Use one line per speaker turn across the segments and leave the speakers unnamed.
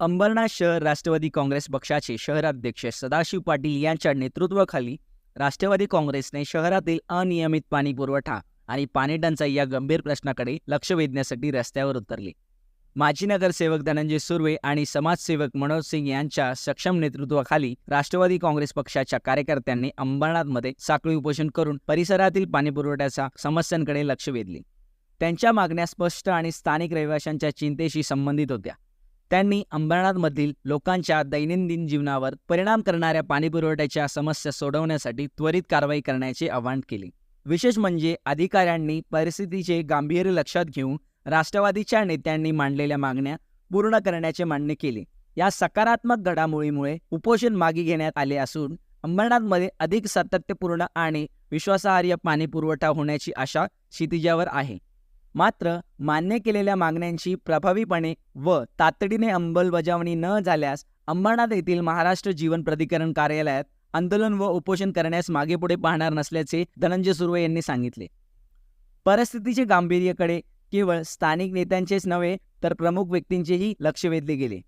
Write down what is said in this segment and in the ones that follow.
अंबरनाथ शहर राष्ट्रवादी काँग्रेस पक्षाचे शहराध्यक्ष सदाशिव पाटील यांच्या नेतृत्वाखाली राष्ट्रवादी काँग्रेसने शहरातील अनियमित पाणी पुरवठा आणि पाणी टंचाई या गंभीर प्रश्नाकडे लक्ष वेधण्यासाठी रस्त्यावर उतरले. माजी नगरसेवक धनंजय सुर्वे आणि समाजसेवक मनोज सिंग यांच्या सक्षम नेतृत्वाखाली राष्ट्रवादी काँग्रेस पक्षाच्या कार्यकर्त्यांनी अंबरनाथमध्ये साखळी उपोषण करून परिसरातील पाणीपुरवठ्याच्या समस्यांकडे लक्ष वेधले. त्यांच्या मागण्या स्पष्ट आणि स्थानिक रहिवाशांच्या चिंतेशी संबंधित होत्या. त्यांनी अंबरनाथमधील लोकांच्या दैनंदिन जीवनावर परिणाम करणाऱ्या पाणीपुरवठ्याच्या समस्या सोडवण्यासाठी त्वरित कारवाई करण्याचे आवाहन केले. विशेष म्हणजे अधिकाऱ्यांनी परिस्थितीचे गांभीर्य लक्षात घेऊन राष्ट्रवादीच्या नेत्यांनी मांडलेल्या मागण्या पूर्ण करण्याचे मान्य केले. या सकारात्मक घडामोडीमुळे उपोषण मागे घेण्यात आले असून अंबरनाथमध्ये अधिक सातत्यपूर्ण आणि विश्वासार्ह पाणी पुरवठा होण्याची आशा क्षितिजावर आहे. मात्र मान्य केलेल्या मागण्यांची प्रभावीपणे व तातडीने अंमलबजावणी न झाल्यास अंबरनाथ येथील महाराष्ट्र जीवन प्राधिकरण कार्यालयात आंदोलन व उपोषण करण्यास मागेपुढे पाहणार नसल्याचे धनंजय सुर्वे यांनी सांगितले. परिस्थितीचे गांभीर्यकडे केवळ स्थानिक नेत्यांचेच नव्हे तर प्रमुख व्यक्तींचेही लक्ष वेधले गेले.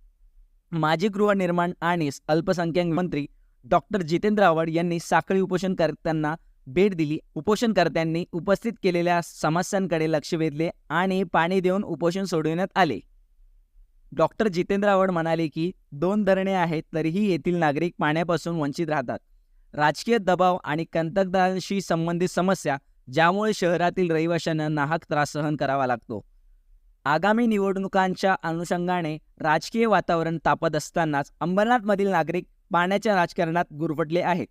माजी गृहनिर्माण आणि अल्पसंख्याक मंत्री डॉक्टर जितेंद्र आव्हाड यांनी साखळी उपोषण करताना भेट दिली. उपोषणकर्त्यांनी उपस्थित केलेल्या समस्यांकडे लक्ष वेधले आणि पाणी देऊन उपोषण सोडविण्यात आले. डॉक्टर जितेंद्र आव्हाड म्हणाले की दोन धरणे आहेत तरीही येथील नागरिक पाण्यापासून वंचित राहतात. राजकीय दबाव आणि कंतकदारांशी संबंधित समस्या ज्यामुळे शहरातील रहिवाशांना नाहक त्रास सहन करावा लागतो. आगामी निवडणुकांच्या अनुषंगाने राजकीय वातावरण तापत असतानाच अंबरनाथमधील नागरिक पाण्याच्या राजकारणात गुरफटले आहेत.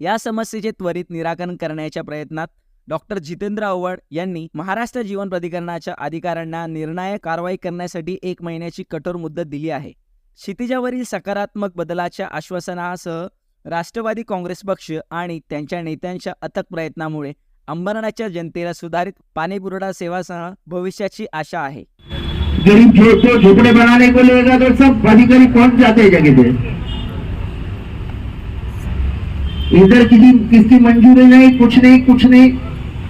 या समस्येचे त्वरित निराकरण करण्याच्या प्रयत्नात डॉक्टर जितेंद्र आव्हाड यांनी महाराष्ट्र जीवन प्राधिकरणाच्या अधिकाऱ्यांना निर्णायक कारवाई करण्यासाठी एक महिन्याची कठोर मुदत दिली आहे. क्षितिजावरील सकारात्मक बदलाच्या आश्वासनासह राष्ट्रवादी काँग्रेस पक्ष आणि त्यांच्या नेत्यांच्या अथक प्रयत्नामुळे अंबरनाथच्या जनतेला सुधारित पाणीपुरवठा सेवासह भविष्याची आशा आहे.
गरीब झोपड़े बनाने को लेगा तो सब अधिकारी पहुंच जाते जगह पे। इधर किसी किसकी मंजूरी नहीं, कुछ नहीं कुछ नहीं।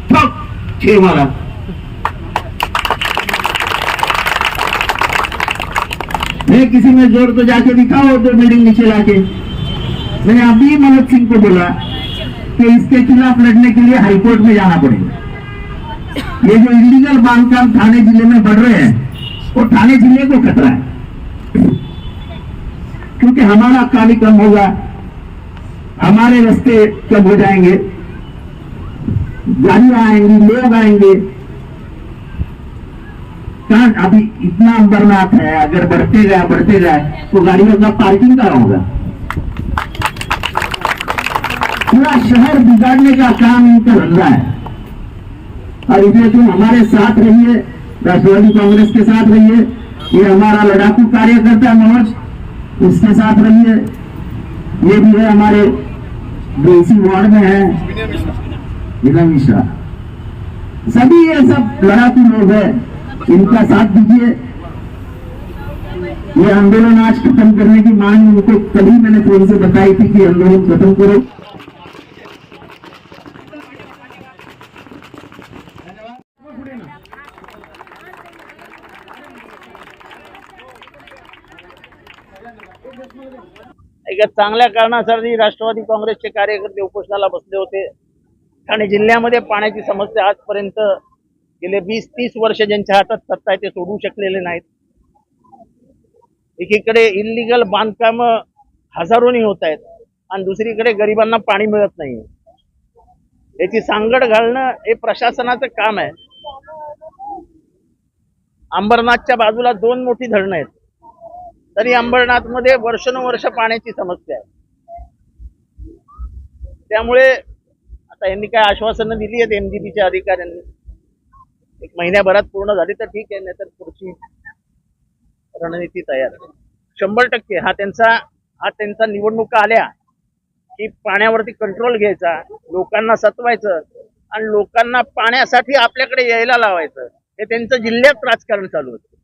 ठप छह मारा। नहीं, किसी में ज़ोर तो जाके दिखाओ तो बिल्डिंग नीचे लाके। मैंने अभी मनोज सिंह को बोला कि इसके खिलाफ लड़ने के लिए हाईकोर्ट में जाना पड़ेगा। ये जो इलीगल बांधकाम थाने ज़िले में बढ़ रहे हैं, वो थाने ज़िले को खतरा है। क्योंकि हमारा कार्य कम होगा हमारे रास्ते कब हो जाएँगे। गाड़ियाँ आएँगी, लोग आएँगे। कहा अभी इतना अंबरनाथ है, अगर बढ़ते गया बढ़ते गए तो गाड़ियों का पार्किंग कहाँ होगा? पूरा शहर बिगाड़ने का काम इनका धंधा है। और इसलिए तुम हमारे साथ रहिए, राष्ट्रवादी कांग्रेस के साथ रहिए, ये हमारा लड़ाकू कार्यकर्ता मनोज, उसके साथ रहिए। ये भी है हमारे जो इसी वार्ड में है। विनय मिश्रा। सभी ये सब लड़ाकू लोग हैं। इनका साथ दीजिए। ये आंदोलन आज खत्म करने की मांग उनको कभी मैंने फ़ोन से बताई थी कि आंदोलन खत्म करो।
एका चांगल्या कारणासाठी राष्ट्रवादी काँग्रेसचे कार्यकर्ते उपोषणाला बसले होते. ठाणे जिल्ह्यामध्ये पाण्याची समस्या आजपर्यंत गेले वीस तीस वर्ष ज्यांच्या हातात सत्ता आहे ते सोडू शकलेले नाहीत. एकीकडे इलिगल बांधकाम हजारोनी होत आहेत आणि दुसरीकडे गरिबांना पाणी मिळत नाही. याची सांगड घालणं हे प्रशासनाचं काम आहे. अंबरनाथच्या बाजूला दोन मोठी धरणं आहेत. तरी अंबरनाथमध्ये वर्षानुवर्ष पाण्याची समस्या आहे. त्यामुळे आता यांनी काय आश्वासनं दिली आहेत एमजीबीच्या अधिकाऱ्यांनी? एक महिन्याभरात पूर्ण झाली तर ठीक आहे नाहीतर पुढची रणनीती तयार आहे. शंभर टक्के हा त्यांचा हा त्यांचा निवडणुका आल्या की पाण्यावरती कंट्रोल घ्यायचा लोकांना सतवायचं आणि लोकांना पाण्यासाठी आपल्याकडे यायला लावायचं. हे त्यांचं जिल्ह्यात राजकारण चालू होतं.